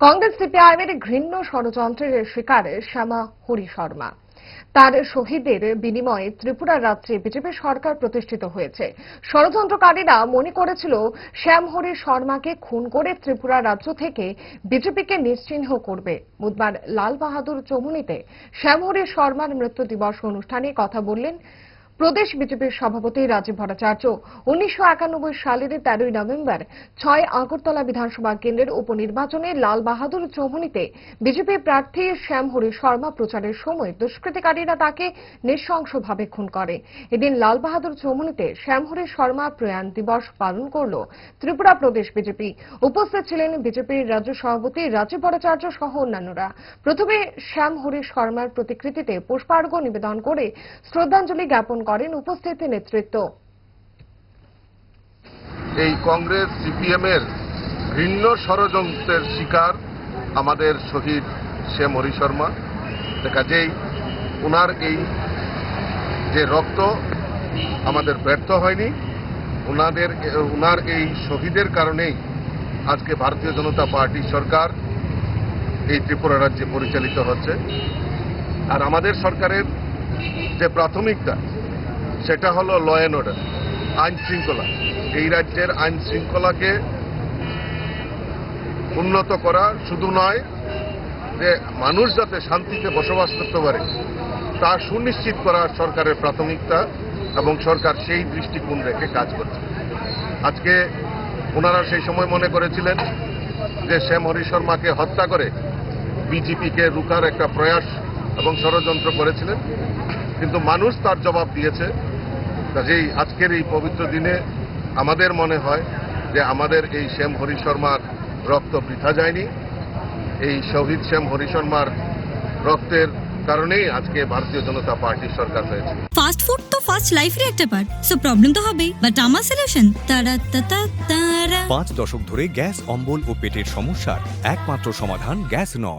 কংগ্রেস সিপিআইএমের ঘৃণ্য ষড়যন্ত্রের শিকার শ্যামা হরি শর্মা। তার শহীদের বিনিময়ে ত্রিপুরা রাজ্যে বিজেপি সরকার প্রতিষ্ঠিত হয়েছে। ষড়যন্ত্রকারীরা মনে করেছিল শ্যামহরি শর্মাকে খুন করে ত্রিপুরা রাজ্য থেকে বিজেপিকে নিশ্চিহ্ন করবে। বুধবার লাল বাহাদুর চৌমুনিতে শ্যামহরি শর্মার মৃত্যু দিবস অনুষ্ঠানে কথা বললেন প্রদেশ বিজেপির সভাপতি রাজীব ভট্টাচার্য উনিশশো একানব্বই সালের তেরোই নভেম্বর ছয় আগরতলা বিধানসভা কেন্দ্রের উপনির্বাচনে লাল বাহাদুর চৌমুনিতে বিজেপি প্রার্থী শ্যামহরি শর্মা প্রচারের সময় দুষ্কৃতিকারীরা তাকে নৃশংসভাবে খুন করে। এদিন লাল বাহাদুর চৌমুনিতে শ্যামহরি শর্মা প্রয়াণ দিবস পালন করল ত্রিপুরা প্রদেশ বিজেপি। উপস্থিত ছিলেন বিজেপির রাজ্য সভাপতি রাজীব ভট্টাচার্য সহ অন্যান্যরা। প্রথমে শ্যামহরি শর্মার প্রতিকৃতিতে পুষ্পার্ঘ্য নিবেদন করে শ্রদ্ধাঞ্জলি জ্ঞাপন করেন উপস্থিত নেতৃত্ব। এই কংগ্রেস সিপিএম এর ঘৃণ্য ষড়যন্ত্রের শিকার আমাদের শহীদ শ্যাম হরি শর্মা। দেখা কাজেই ওনার এই যে রক্ত আমাদের ব্যর্থ হয়নি ওনাদের ওনার এই শহীদের কারণেই আজকে ভারতীয় জনতা পার্টি সরকার এই ত্রিপুরা রাজ্যে পরিচালিত হচ্ছে। আর আমাদের সরকারের যে প্রাথমিকতা সেটা হলো ল অ্যান্ড অর্ডার আইন শৃঙ্খলা। এই রাজ্যের আইন শৃঙ্খলাকে উন্নত করা শুধু নয়, যে মানুষ যাতে শান্তিতে বসবাস করতে পারে, তা সুনিশ্চিত করা সরকারের প্রাথমিকতা এবং সরকার সেই দৃষ্টিকোণ রেখে কাজ করছে। আজকে ওনারা সেই সময় মনে করেছিলেন যে শ্যাম হরি শর্মাকে হত্যা করে বিজেপিকে রুখার একটা প্রয়াস এবং ষড়যন্ত্র করেছিলেন। কিন্তু মানুষ তার জবাব দিয়েছে কাজেই আজকের এই পবিত্র দিনে আমাদের মনে হয় যে আমাদের এই শ্যাম হরি শর্মার রক্ত বৃথা যায়নি। এই শহীদ শ্যাম হরি শর্মার রক্তের কারণেই আজকে ভারতীয় জনতা পার্টির সরকার হয়েছে। ফাস্ট ফুড তো ফাস্ট লাইফের একটা পার্ট সো প্রবলেম তো হবেই। বাট আমার সলিউশন তারা তারা তারা। পাঁচ দশক ধরে গ্যাস অম্বল ও পেটের সমস্যার একমাত্র সমাধান গ্যাস নল।